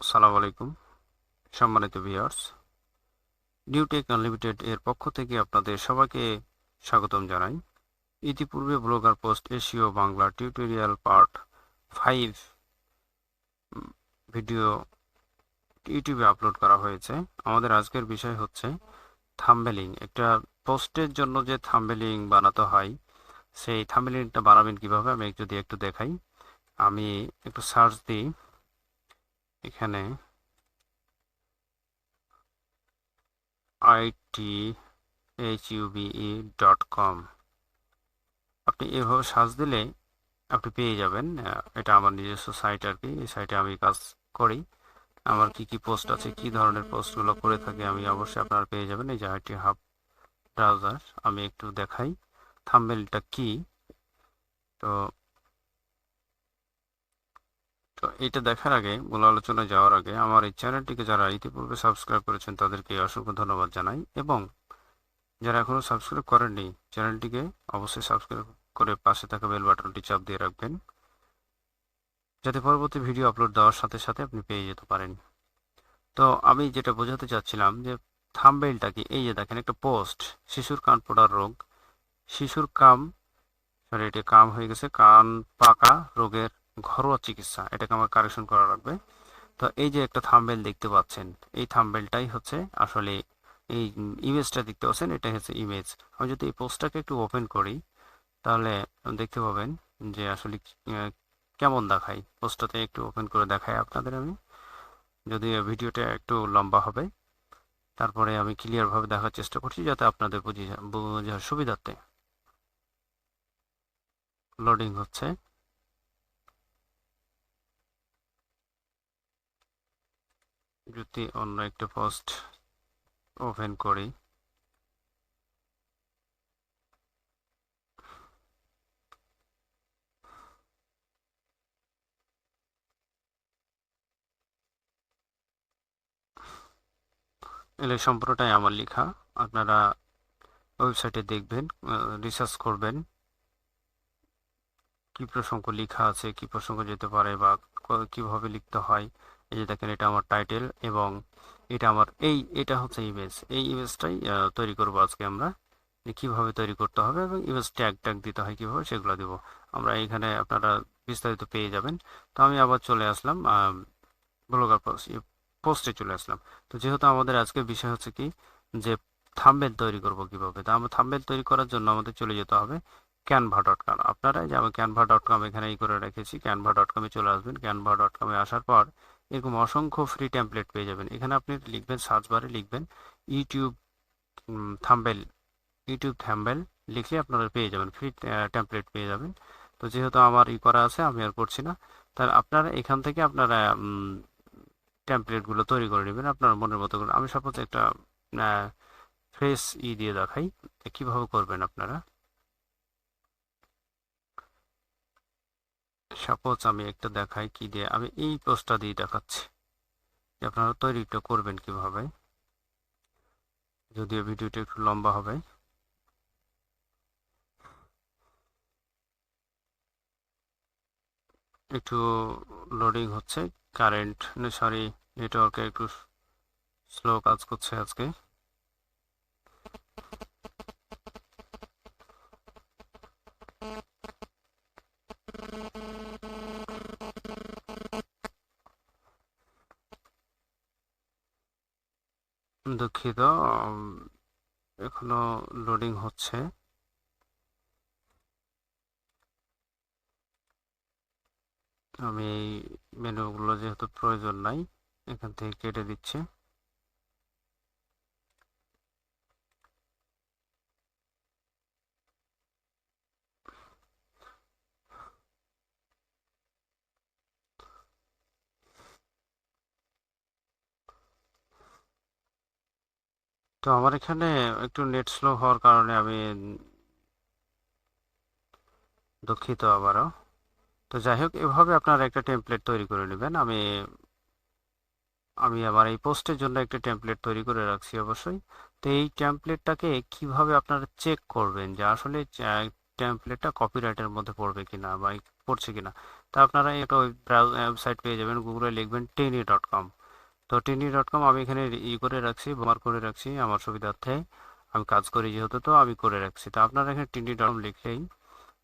আসসালামু আলাইকুম, সম্মানিত ভিউয়ার্স নিউটেক আনলিমিটেড এর পক্ষ থেকে আপনাদের সবাইকে স্বাগতম জানাই। ইতিপূর্বে blogger post SEO Bangla tutorial part five video ইউটিউবে আপলোড করা হয়েছে। আমাদের আজকের বিষয় হচ্ছে থাম্বেলিং। একটা পোস্টের জন্য যে থাম্বেলিং বানাতে হয়, সেই থাম্বেলিংটা বানাবেন কীভাবে? আমি যদি একটু দেখাই। আমি একটু সার্চ দিই। এখানে আইটি এইচ ইউবিই ডট কম আপনি এভাবে সার্চ দিলে আপনি পেয়ে যাবেন। এটা আমার নিজস্ব সাইট আর কি। এই সাইটে আমি কাজ করি। আমার কি কি পোস্ট আছে কি ধরনের পোস্টগুলো করে থাকি আমি অবশ্যই আপনারা পেয়ে যাবেন। এই যে আইটি হাব ব্রাউজার আমি একটু দেখাই। থাম্বনেলটা কি? তো তো এটা দেখার আগে, মূল আলোচনায় যাওয়ার আগে আমার এই চ্যানেলটিকে যারা ইতিপূর্বে সাবস্ক্রাইব করেছেন তাদেরকে অসংখ্য ধন্যবাদ জানাই এবং যারা এখনও সাবস্ক্রাইব করেননি, চ্যানেলটিকে অবশ্যই সাবস্ক্রাইব করে পাশে থাকা বেল বাটনটি চাপ দিয়ে রাখবেন, যাতে পরবর্তী ভিডিও আপলোড দেওয়ার সাথে সাথে আপনি পেয়ে যেতে পারেন। তো আমি যেটা বোঝাতে চাচ্ছিলাম যে থাম্বেলটা কি? এই যে দেখেন একটা পোস্ট, শিশুর কান পোড়ার রোগ। শিশুর কাম, সরি, এটা কাম হয়ে গেছে, কান পাকা রোগের ঘরোয়া চিকিৎসা, এটাকে আমার কারেকশন করা লাগবে। তো এই যে একটা থাম্বেল দেখতে পাচ্ছেন, এই থাম্বেলটাই হচ্ছে আসলে এই ইমেজটা দেখতে পাচ্ছেন, এটাই হচ্ছে ইমেজ। আমি যদি এই পোস্টটাকে একটু ওপেন করি, তাহলে দেখতে পাবেন যে আসলে কেমন দেখায়। পোস্টটাতে একটু ওপেন করে দেখাই আপনাদের আমি, যদি ভিডিওটা একটু লম্বা হবে। তারপরে আমি ক্লিয়ারভাবে দেখার চেষ্টা করছি যাতে আপনাদের বুঝে বোঝার সুবিধার্থে। লোডিং হচ্ছে। যদি অন্য একটা পোস্ট ওপেন করি। এলে সম্পূর্ণটাই আমার লেখা। আপনারা ওয়েবসাইটে দেখবেন রিসার্চ করবেন। কি প্রসঙ্গ লেখা আছে, কি প্রসঙ্গ যেতে পারে বা কীভাবে লিখতে হয় এই যে দেখেন এটা আমার টাইটেল এবং এটা আমার এই, এটা হচ্ছে ইমেজ এই ইমেজটাই তৈরি করব আজকে আমরা কীভাবে তৈরি করতে হবে এবং ইমেজ ট্যাগ ট্যাগ দিতে হয় কীভাবে সেগুলো দিব। আমরা এখানে আপনারা বিস্তারিত পেয়ে যাবেন। তো আমি আবার চলে আসলাম ব্লগার পোস্টে চলে আসলাম। তো যেহেতু আমাদের আজকে বিষয় হচ্ছে কি যে থাম্বনেল তৈরি করব কীভাবে, তো আমরা থাম্বনেল তৈরি করার জন্য আমাদের চলে যেতে হবে ক্যানভা ডট কম আপনারা যে আমি ক্যানভা ডট কম এখানে এই করে রেখেছি ক্যানভা ডট কমে চলে আসবেন। ক্যানভা ডট কমে আসার পর এরকম অসংখ্য ফ্রি টেমপ্লেট পেয়ে যাবেন। এখানে আপনি লিখবেন সার্চ বারে লিখবেন ইউটিউব থাম্বেল ইউটিউব থাম্বেল লিখলে আপনারা পেয়ে যাবেন ফ্রি টেমপ্লেট পেয়ে যাবেন। তো যেহেতু আমার ই করা আছে, আমি আর করছি না, তাহলে আপনারা এখান থেকে আপনারা টেমপ্লেটগুলো তৈরি করে নেবেন আপনার মনের মতো করে। আমি সাপোজ একটা ফ্রেশ ই দিয়ে দেখাই, কীভাবে করবেন আপনারা। সাপোজ আমি একটা দেখাই কি দিয়ে আমি এই পোস্টটা দিয়ে দেখাচ্ছি। আপনারা তৈরিটা করবেন কীভাবে। যদিও ভিডিওটা একটু লম্বা হবে। একটু লোডিং হচ্ছে কারেন্ট সরি নেটওয়ার্কে একটু স্লো কাজ করছে আজকে। দুঃখিত এখনও লোডিং হচ্ছে। আমি এই মেনুগুলো যেহেতু প্রয়োজন নাই এখান থেকে কেটে দিচ্ছি। তো আমার এখানে একটু নেট স্লো হওয়ার কারণে আমি দুঃখিত আবারও। তো যাই হোক এভাবে আপনারা একটা টেমপ্লেট তৈরি করে নেবেন। আমি আমি আমার এই পোস্টের জন্য একটা টেমপ্লেট তৈরি করে রাখছি অবশ্যই। তো এই টেমপ্লেটটাকে কীভাবে আপনারা চেক করবেন যে আসলে টেমপ্লেটটা কপিরাইটের মধ্যে পড়বে কিনা বা পড়ছে কিনা? তা আপনারা একটা ওয়েবসাইট পেয়ে যাবেন। গুগলে লিখবেন টেনি ডট কম তো টেনি ডট কম আমি এখানে ই করে রাখছি ব্যবহার করে রাখছি আমার সুবিধার্থে। আমি কাজ করি যেহেতু তো, আমি করে রাখছি। তো আপনারা এখানে টিনি ডট কম লিখলেই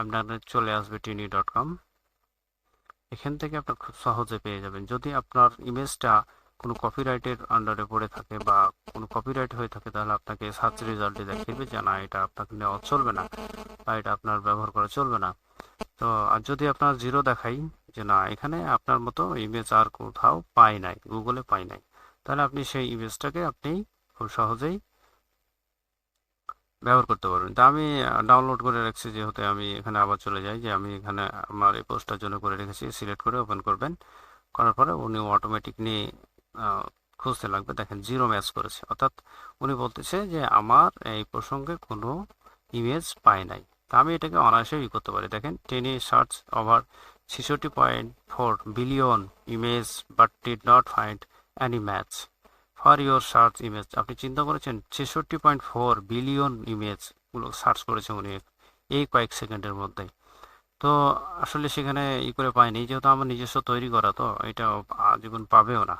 আপনার চলে আসবে টিনি ডট কম এখান থেকে আপনার খুব সহজে পেয়ে যাবেন। যদি আপনার ইমেজটা কোনো কপিরাইটের আন্ডারে পড়ে থাকে বা কোনো কপিরাইট হয়ে থাকে, তাহলে আপনাকে সার্চ রেজাল্টে দেখাবে যে, না, এটা আপনাকে নেওয়া চলবে না বা এটা আপনার ব্যবহার করা চলবে না। তো আর যদি আপনার জিরো দেখাই যে না, এখানে আপনার মতো ইমেজ আর কোথাও পাই নাই গুগলে পাই নাই। তাহলে আপনি সেই ইমেজটাকে আপনি খুব সহজেই ব্যবহার করতে পারবেন। তা আমি ডাউনলোড করে রাখছি, যেহেতু আমি এখানে আবার চলে যাই, যে আমি এখানে আমার এই পোস্টটার জন্য করে রেখেছি সিলেক্ট করে ওপেন করবেন। করার পরে উনি অটোমেটিক নিয়ে খুঁজতে লাগবে। দেখেন জিরো ম্যাচ করেছে। অর্থাৎ উনি বলতেছে যে আমার এই প্রসঙ্গে কোনো ইমেজ পাই নাই। তা আমি এটাকে অনায়াসে ই করতে পারি। দেখেন টেনে সার্চ ওভার ছেষট্টি point four billion image but did not find any match for your search image আপনি চিন্তা করেছেন, ছেষট্টি পয়েন্ট ফোর বিলিয়ন ইমেজগুলো সার্চ করেছে উনি এই কয়েক সেকেন্ডের মধ্যে। তো আসলে সেখানে ই করে পায়নি, যেহেতু আমার নিজস্ব তৈরি করা, তো এটা আজীবন পাবেও না।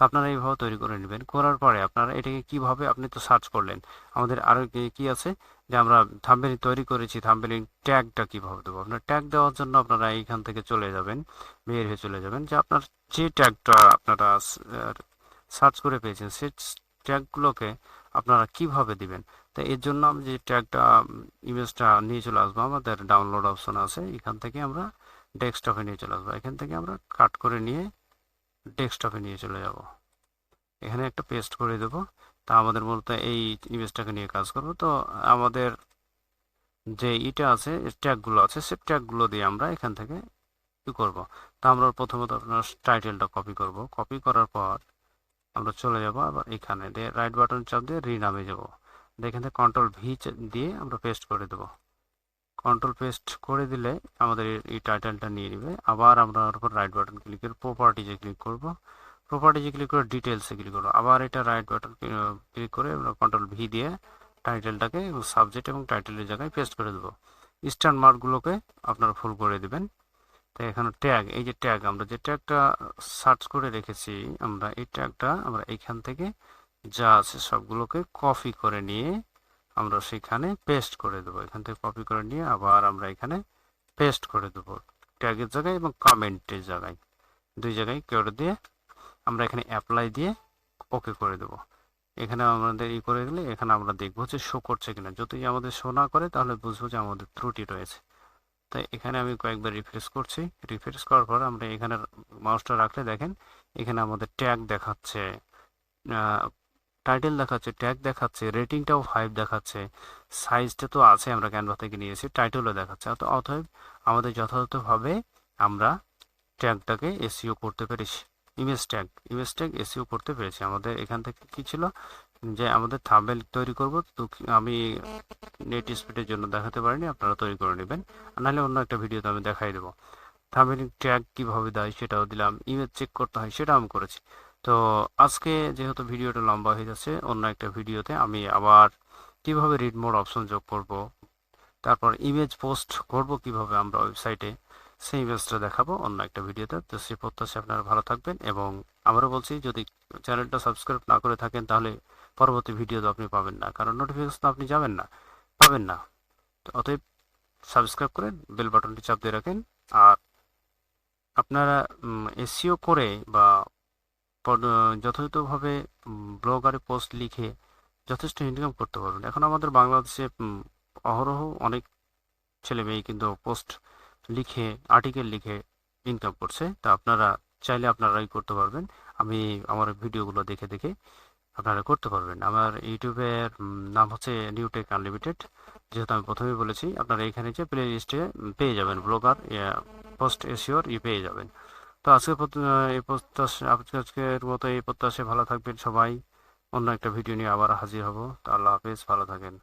তো আপনারা এইভাবে তৈরি করে নেবেন। করার পরে আপনারা এটাকে কীভাবে আপনি তো সার্চ করলেন, আমাদের আরও কি আছে যে আমরা থাম্বেলিং তৈরি করেছি থাম্বেলিং ট্যাগটা কীভাবে দেবো? আপনার ট্যাগ দেওয়ার জন্য আপনারা এইখান থেকে চলে যাবেন, বের হয়ে চলে যাবেন। যে আপনার যে ট্যাগটা আপনারা সার্চ করে পেয়েছেন সেই ট্যাগগুলোকে আপনারা কীভাবে দিবেন? তো এর জন্য আমি যে ট্যাগটা ইমেজটা নিয়ে চলে আসব, আমাদের ডাউনলোড অপশন আছে। এখান থেকে আমরা ডেস্কটপে নিয়ে চলে আসব। এখান থেকে আমরা কাট করে নিয়ে ডেস্কটপে নিয়ে চলে যাব। এখানে একটা পেস্ট করে দেব। তা আমাদের মূলত এই ইমেজটাকে নিয়ে কাজ করব। তো আমাদের যে ইটা আছে ট্যাগগুলো আছে, সে ট্যাগগুলো দিয়ে আমরা এখান থেকে ই করব। তা আমরা প্রথমত আপনার টাইটেলটা কপি করব। কপি করার পর আমরা চলে যাব আবার এখানে। দিয়ে রাইট বাটন চাপ দিয়ে রিনামে যাব। এখান থেকে কন্ট্রোল ভি দিয়ে আমরা পেস্ট করে দেব। কন্ট্রোল পেস্ট করে দিলে আমাদের এই টাইটেলটা নিয়ে নেবে। আবার আমরা ওর উপর রাইট বাটন ক্লিক করে প্রপার্টিজে ক্লিক করব। প্রপার্টিজে ক্লিক করে ডিটেলসে ক্লিক করব। আবার এটা রাইট বাটন ক্লিক করে আমরা কন্ট্রোল ভি দিয়ে টাইটেলটাকে সাবজেক্ট এবং টাইটেলের জায়গায় পেস্ট করে দেবো। স্টার মার্কগুলোকে আপনারা ফুল করে দেবেন। তো এখানে ট্যাগ এই যে ট্যাগ আমরা যে ট্যাগটা সার্চ করে রেখেছি আমরা এই ট্যাগটা আমরা এইখান থেকে যা আছে সবগুলোকে কপি করে নিয়ে আমরা সেখানে পেস্ট করে দেবো। এখান থেকে কপি করে নিয়ে আবার আমরা এখানে পেস্ট করে দেবো। ট্যাগের জায়গায় এবং কমেন্টের জায়গায়। দুই জায়গায় করে দিয়ে আমরা এখানে অ্যাপ্লাই দিয়ে ওকে করে দেবো। এখানে আমাদের ই করে দিলে এখানে আমরা দেখব যে শো করছে কিনা। যদি আমাদের শো না করে তাহলে বুঝব যে আমাদের ত্রুটি রয়েছে। তাই এখানে আমি কয়েকবার রিফ্রেশ করছি। রিফ্রেশ করার পর আমরা এখানে মাউসটা রাখলে দেখেন এখানে আমাদের ট্যাগ দেখাচ্ছে টাইটেল দেখাচ্ছে, ট্যাগ দেখাচ্ছে, রেটিংটাও ফাইভ দেখাচ্ছে সাইজটা তো আছে আমরা ক্যানভা থেকে নিয়েছি টাইটেলও দেখাচ্ছে। অত অতএব আমাদের যথাযথভাবে আমরা ট্যাগটাকে এসিও করতে পেরেছি image tag image tag SEO করতে পেরেছি। আমাদের এখান থেকে কি ছিল? যে আমাদের থাম্বেল তৈরি করব, তো আমি নেট স্পিডের জন্য দেখাতে পারিনি, আপনারা তৈরি করে নেবেন। নাহলে অন্য একটা ভিডিওতে আমি দেখাই দেবো। থাম্বেল ট্যাগ কীভাবে দেয় সেটাও দিলাম ইমেজ চেক করতে হয় সেটাও আমি করেছি। তো আজকে যেহেতু ভিডিওটা লম্বা হয়ে যাচ্ছে, অন্য একটা ভিডিওতে আমি আবার কীভাবে রিড মোড অপশন যোগ করব, তারপর ইমেজ পোস্ট করব কীভাবে আমরা ওয়েবসাইটে সেই ইমেজটা দেখাবো অন্য একটা ভিডিওতে। তো সেই প্রত্যাশা আপনারা ভালো থাকবেন এবং আবারও বলছি, যদি চ্যানেলটা সাবস্ক্রাইব না করে থাকেন তাহলে পরবর্তী ভিডিও তো আপনি পাবেন না, কারণ নোটিফিকেশন আপনি যাবেন না, পাবেন না। তো অতএব সাবস্ক্রাইব করেন বেল বাটনটি চাপ দিয়ে রাখেন। আর আপনারা এসিও করে বা যথাযথভাবে ব্লগারে পোস্ট লিখে যথেষ্ট ইনকাম করতে পারবেন। এখন আমাদের বাংলাদেশে অহরহ অনেক ছেলে মেয়ে কিন্তু পোস্ট লিখে আর্টিকেল লিখে ইনকাম করছে। তা আপনারা চাইলে আপনারাই করতে পারবেন। আমি আমার ভিডিওগুলো দেখে দেখে আপনারা করতে পারবেন। আমার ইউটিউবের নাম হচ্ছে নিউটেক আনলিমিটেড যেহেতু আমি প্রথমেই বলেছি, আপনারা এখানে যে প্লে লিস্টে পেয়ে যাবেন। ব্লগার পোস্ট এসিওর ই পেয়ে যাবেন। তো আজকে এই প্রত্যাশা আজকের মতো এই প্রত্যাশে ভালো থাকবেন সবাই। অন্য একটা ভিডিও নিয়ে আবার হাজির হব। তো আল্লাহ হাফেজ, ভালো থাকেন।